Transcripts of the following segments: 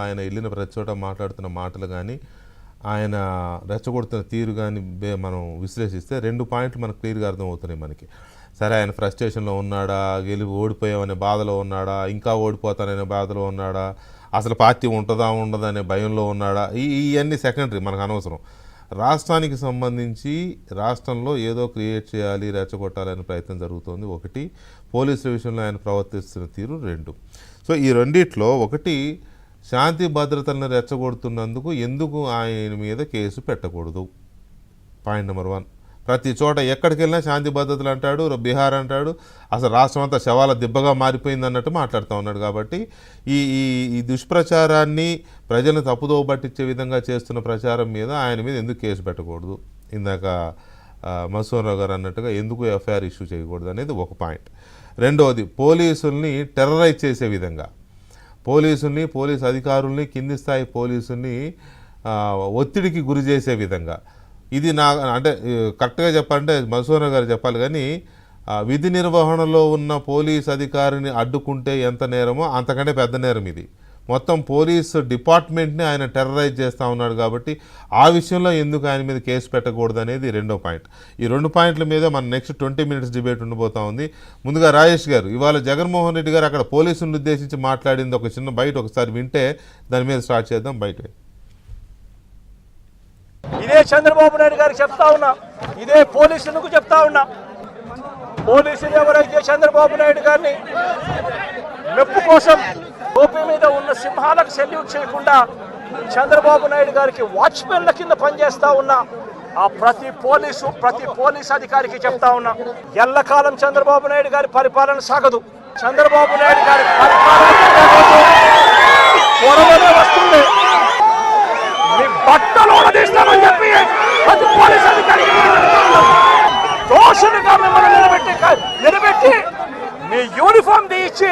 ఆయన వెళ్ళిన ప్రతి చోట మాట్లాడుతున్న మాటలు కానీ ఆయన రెచ్చగొడుతున్న తీరు కానీ మనం విశ్లేషిస్తే రెండు పాయింట్లు మనకు క్లియర్గా అర్థమవుతున్నాయి మనకి. సరే ఆయన ఫ్రస్ట్రేషన్లో ఉన్నాడా? గెలిపి ఓడిపోయామనే బాధలో ఉన్నాడా? ఇంకా ఓడిపోతాననే బాధలో ఉన్నాడా? అసలు పార్టీ ఉంటుందా ఉండదా అనే భయంలో ఉన్నాడా? ఈ ఇవన్నీ సెకండరీ మనకు అనవసరం. రాష్ట్రానికి సంబంధించి రాష్ట్రంలో ఏదో క్రియేట్ చేయాలి రెచ్చగొట్టాలనే ప్రయత్నం జరుగుతోంది. ఒకటి పోలీసుల విషయంలో ఆయన ప్రవర్తిస్తున్న తీరు. రెండు సో ఈ రెండిట్లో ఒకటి శాంతి భద్రతలను రెచ్చగొడుతున్నందుకు ఎందుకు ఆయన మీద కేసు పెట్టకూడదు? పాయింట్ నెంబర్ వన్ ప్రతి చోట ఎక్కడికి వెళ్ళినా శాంతి భద్రతలు అంటాడు బీహార్ అంటాడు. అసలు రాష్ట్రం అంతా శవాల దిబ్బగా మారిపోయింది అన్నట్టు మాట్లాడుతూ ఉన్నాడు కాబట్టి ఈ ఈ ఈ దుష్ప్రచారాన్ని ప్రజలను తప్పుదోవ పట్టించే విధంగా చేస్తున్న ప్రచారం మీద ఆయన మీద ఎందుకు కేసు పెట్టకూడదు? ఇందాక మసూర్ గారు అన్నట్టుగా ఎందుకు ఎఫ్ఐఆర్ ఇష్యూ చేయకూడదు అనేది ఒక పాయింట్ రెండవది పోలీసుల్ని టెర్రరైజ్ చేసే విధంగా. పోలీసుల్ని పోలీస్ అధికారుల్ని కింది స్థాయి పోలీసుల్ని ఒత్తిడికి గురి చేసే విధంగా. ఇది నా అంటే కరెక్ట్గా చెప్పాలంటే మసూర గారు చెప్పాలి కానీ విధి నిర్వహణలో ఉన్న పోలీస్ అధికారిని అడ్డుకుంటే ఎంత నేరమో అంతకంటే పెద్ద నేరం ఇది. మొత్తం పోలీస్ డిపార్ట్మెంట్ని ఆయన టెర్రరైజ్ చేస్తూ ఉన్నాడు కాబట్టి ఆ విషయంలో ఎందుకు ఆయన మీద కేసు పెట్టకూడదు అనేది రెండో పాయింట్. ఈ రెండు పాయింట్ల మీద మన నెక్స్ట్ ట్వంటీ మినిట్స్ డిబేట్ ఉండబోతా ఉంది. ముందుగా రాజేష్ గారు ఇవాళ జగన్మోహన్ రెడ్డి గారు అక్కడ పోలీసులను ఉద్దేశించి మాట్లాడింది ఒక చిన్న బయట ఒకసారి వింటే దాని మీద స్టార్ట్ చేద్దాం బయట ఇదే చంద్రబాబు నాయుడు గారికి చెప్తా ఉన్నా. ఇదే పోలీసులకు చెప్తా ఉన్నా? పోలీసులు ఎవరైతే చంద్రబాబు నాయుడు గారిని మెప్పు కోసం టోపీ మీద ఉన్న సింహాలకు సెల్యూట్ చేయకుండా చంద్రబాబు నాయుడు గారికి వాచ్మెన్ల కింద పనిచేస్తా ఉన్నా ఆ ప్రతి పోలీసు ప్రతి పోలీస్ అధికారికి చెప్తా ఉన్నా ఎల్లకాలం చంద్రబాబు నాయుడు గారి పరిపాలన సాగదు. చంద్రబాబు నాయుడు గారి పరిపాలన త్వరలోనే వస్తుంది. మీ బట్టలు తీస్తామని చెప్పి ప్రతి పోలీస్ అధికారికి దోషులుగా మిమ్మల్ని నిలబెట్టి నిలబెట్టి మీ యూనిఫామ్ తీయించి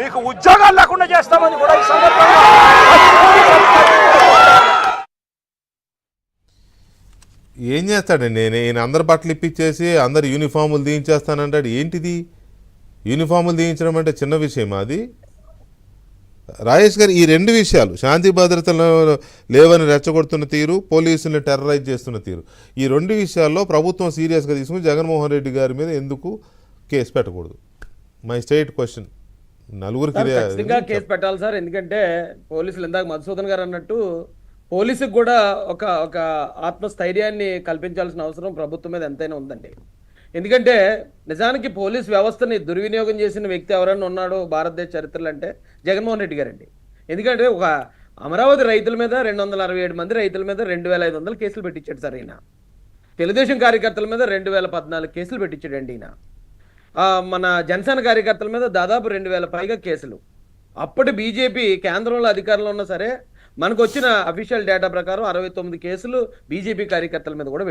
మీకు ఉద్యోగాలు లేకుండా చేస్తామని కూడా ఈ సందర్భంగా ఏం చేస్తాడండి నేను ఈయన అందరు బట్టలు ఇప్పించేసి అందరు యూనిఫాములు తీయించేస్తానంటాడు. ఏంటిది? యూనిఫాములు తీయించడం అంటే చిన్న విషయం అది? రాజేష్ గారు ఈ రెండు విషయాలు శాంతి భద్రతలు లేవని రెచ్చగొడుతున్న తీరు పోలీసుల్ని టెర్రరైజ్ చేస్తున్న తీరు ఈ రెండు విషయాల్లో ప్రభుత్వం సీరియస్గా తీసుకుని జగన్మోహన్ రెడ్డి గారి మీద ఎందుకు కేసు పెట్టకూడదు? మై స్టేట్ క్వశ్చన్ నలుగురికి ఖచ్చితంగా కేసు పెట్టాలి సార్. ఎందుకంటే పోలీసులు ఇందాక మధుసూదన్ గారు అన్నట్టు పోలీసుకు కూడా ఒక ఒక ఆత్మస్థైర్యాన్ని కల్పించాల్సిన అవసరం ప్రభుత్వం మీద ఎంతైనా ఉందండి. ఎందుకంటే నిజానికి పోలీస్ వ్యవస్థని దుర్వినియోగం చేసిన వ్యక్తి ఎవరైనా ఉన్నాడో భారతదేశ చరిత్రలో అంటే జగన్మోహన్ రెడ్డి గారండి. ఎందుకంటే ఒక అమరావతి రైతుల మీద రెండు వందల అరవై ఏడు మంది రైతుల మీద రెండు వేల ఐదు వందల కేసులు పెట్టించాడు సార్ ఈయన. తెలుగుదేశం కార్యకర్తల మీద రెండు వేల పద్నాలుగు కేసులు పెట్టించాడండి ఈయన. మన జనసేన కార్యకర్తల మీద దాదాపు రెండు వేల పైగా కేసులు. అప్పటి బీజేపీ కేంద్రంలో అధికారంలో ఉన్నా సరే మనకు వచ్చిన అఫీషియల్ డేటా ప్రకారం అరవై తొమ్మిది కేసులు బీజేపీ కార్యకర్తల మీద కూడా పెట్టి